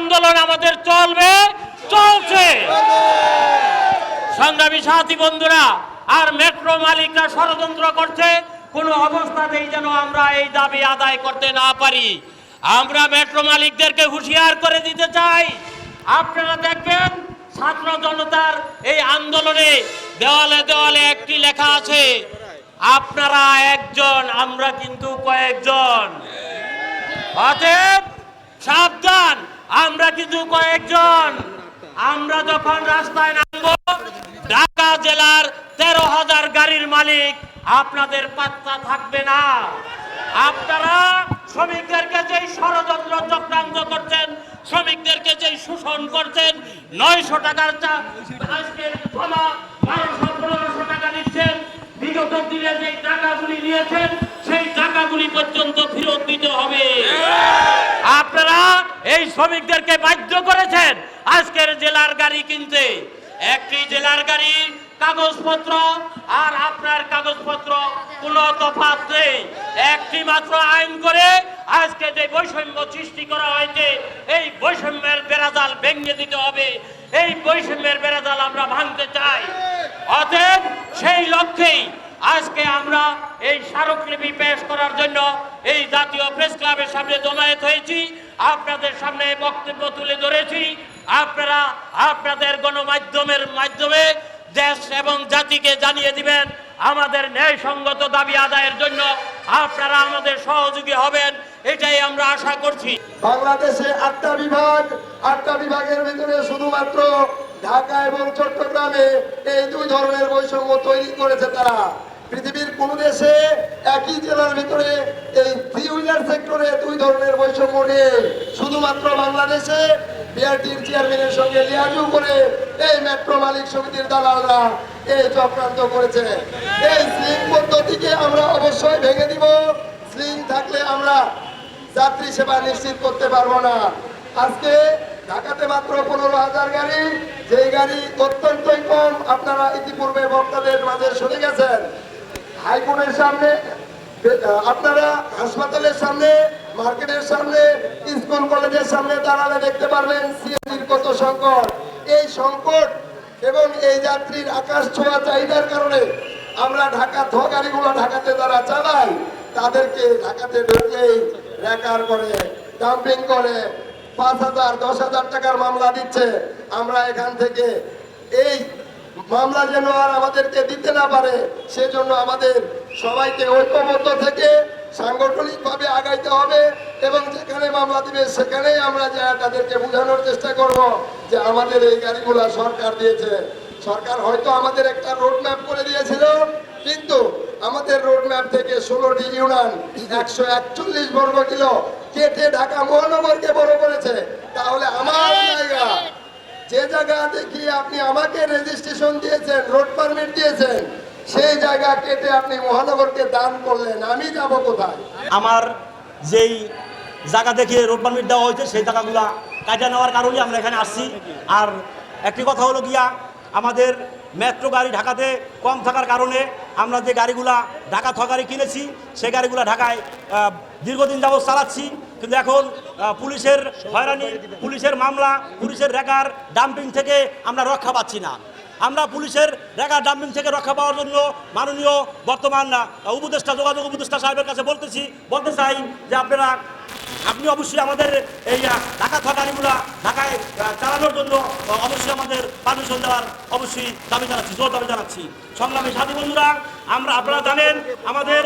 আন্দোলন আমাদের চলবে, চলছে। সংগ্রামী সাথী বন্ধুরা, আর মেট্রো মালিকরা ষড়যন্ত্র করছে, কোনো অবস্থাতেই যেন আমরা এই দাবি আদায় করতে না পারি। আমরা মেট্রো মালিকদেরকে হুঁশিয়ার করে দিতে চাই। আপনারা দেখবেন, ছাত্র জনতার এই আন্দোলনে দেওয়ালে দেওয়ালে একটি লেখা আছে, আপনারা একজন, আমরা কিন্তু কয়েকজন। অতএব সাবধান আমরা কিছু কয়েকজন, আমরা যখন রাস্তায় নামবো, ঢাকা জেলার তেরো হাজার গাড়ির মালিক আপনাদের পাত্তা থাকবে না। আপনারা শ্রমিকদেরকে যেই ষড়যন্ত্র চক্রান্ত করছেন, শ্রমিকদেরকে যেই শোষণ করছেন, নয়শো টাকার বারোশো, পনেরোশো টাকা নিচ্ছেন। বিগত দিনে যেই টাকাগুলি নিয়েছেন, সেই টাকাগুলি পর্যন্ত ফেরত দিতে হবে আপনারা এই শ্রমিকদেরকে বাধ্য করেছেন। আজকের জেলার গাড়ি কিনতে। একটি জেলার গাড়ি কাগজপত্র আর আপনার কাগজপত্র কোনো তফাৎ নেই। একটি মাত্র আইন করে আজকে যে বৈষম্য সৃষ্টি করা হয়েছে, এই বৈষম্যের বেড়াজাল ভেঙে দিতে হবে। এই বৈষম্যের বেড়াজাল আমরা ভাঙতে চাই। অতএব সেই লক্ষ্যেই আজকে আমরা এই স্মারকলিপি পেশ করার জন্য এই জাতীয় প্রেস ক্লাবের সামনে জমায়েত হয়েছি। আপনাদের সামনে বক্তব্য তুলে ধরেছি। আপনারা আপনাদের গণমাধ্যমের মাধ্যমে দেশ এবং জাতিকে জানিয়ে দিবেন, আমাদের ন্যায়সঙ্গত দাবি আদায়ের জন্য আপনারা আমাদের সহযোগী হবেন, এটাই আমরা আশা করছি। বাংলাদেশে আটটা বিভাগ, আটটা বিভাগের ভিতরে শুধুমাত্র ঢাকা এবং চট্টগ্রামে এই দুই ধরনের বৈষম্য তৈরি করেছে তারা। পৃথিবীর কোন দেশে একই জেলার ভিতরে এই থ্রি হুইলার সেক্টরে দুই ধরনের বৈষম্য নেই। শুধুমাত্র বাংলাদেশে বিআরটির চেয়ারম্যানের সঙ্গে লিয়াজু করে এই মেট্রো মালিক সমিতির দালালরা এই চক্রান্ত করেছে। এই স্লিং পদ্ধতিকে আমরা অবশ্যই ভেঙে দিব। স্লিং থাকলে আমরা যাত্রী সেবা নিশ্চিত করতে পারব না। আজকে ঢাকাতে মাত্র পনেরো হাজার গাড়ি, যেই গাড়ি অত্যন্তই কম, আপনারা ইতিপূর্বে বক্তাদের মাঝে শুনে গেছেন। হাইকোর্টের সামনে আপনারা হাসপাতালের সামনে, মার্কেটের সামনে, স্কুল কলেজের সামনে দাঁড়ালে দেখতে পারবেন সিএনজির কত সংকট। এই সংকট এবং এই যাত্রীর আকাশ ছোঁয়া চাহিদার কারণে আমরা ঢাকা ধ গাড়িগুলো ঢাকাতে যারা চালাই তাদেরকে ঢাকাতে ঢুকলেই রেকার করে, ডাম্পিং করে, পাঁচ হাজার, দশ হাজার টাকার মামলা দিচ্ছে। আমরা এখান থেকে এই মামলা যেন আর আমাদেরকে দিতে না পারে, সেজন্য আমাদের সবাইকে ঐক্যবদ্ধ থেকে সাংগঠনিকভাবে আগাইতে হবে এবং যেখানে মামলা দিবে সেখানেই আমরা যা তাদেরকে বোঝানোর চেষ্টা করব যে আমাদের এই গাড়িগুলা সরকার দিয়েছে। সরকার হয়তো আমাদের একটা রোড ম্যাপ করে দিয়েছিল, কিন্তু আমাদের রোড ম্যাপ থেকে ষোলোটি ইউনিয়ন একশো একচল্লিশ বর্গ কিলো কেটে ঢাকা মহানগরকে বড় করেছে। তাহলে আমার জায়গা দেখি আপনি আমাকে রেজিস্ট্রেশন দিয়েছেন রোড পারমিট দিয়েছেন, সেই জায়গা কেটে আপনি মহানগরকে দান করলেন, আমি যাব কোথায়? আমার যেই জায়গা দেখিয়ে রোড পারমিট দেওয়া হয়েছে, সেই জায়গাগুলা কাজে নেওয়ার কারণে আমরা এখানে আসছি। আর একটি কথা হলো গিয়া, আমাদের মেট্রো গাড়ি ঢাকাতে কম থাকার কারণে আমরা যে গাড়িগুলা ঢাকা থ গাড়ি কিনেছি, সেই গাড়িগুলা ঢাকায় দীর্ঘদিন যাবত চালাচ্ছি। কিন্তু এখন পুলিশের হয়রানি পুলিশের মামলা পুলিশের রেকার ডাম্পিং থেকে আমরা রক্ষা পাচ্ছি না। আমরা পুলিশের রেগার ডাম্পিং থেকে রক্ষা পাওয়ার জন্য মাননীয় বর্তমান উপদেষ্টা, যোগাযোগ উপদেষ্টা সাহেবের কাছে বলতেছি, বলতে চাই যে আপনারা, আপনি অবশ্যই আমাদের এই ঢাকা থাকা গাড়িগুলা ঢাকায় চালানোর জন্য অবশ্যই আমাদের পারমিশন দেওয়ার অবশ্যই দাবি জানাচ্ছি, জোর দাবি জানাচ্ছি। সংগ্রামী সাথী বন্ধুরা, আমরা আপনারা জানেন, আমাদের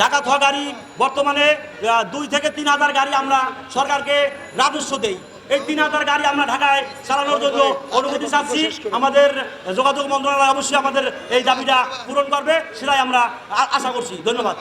ঢাকা থাকা গাড়ি বর্তমানে দুই থেকে তিন হাজার গাড়ি আমরা সরকারকে রাজস্ব দেই। এই তিন হাজার গাড়ি আমরা ঢাকায় চালানোর জন্য অনুমতি চাচ্ছি। আমাদের যোগাযোগ মন্ত্রণালয় অবশ্যই আমাদের এই দাবিটা পূরণ করবে, সেটাই আমরা আশা করছি। ধন্যবাদ।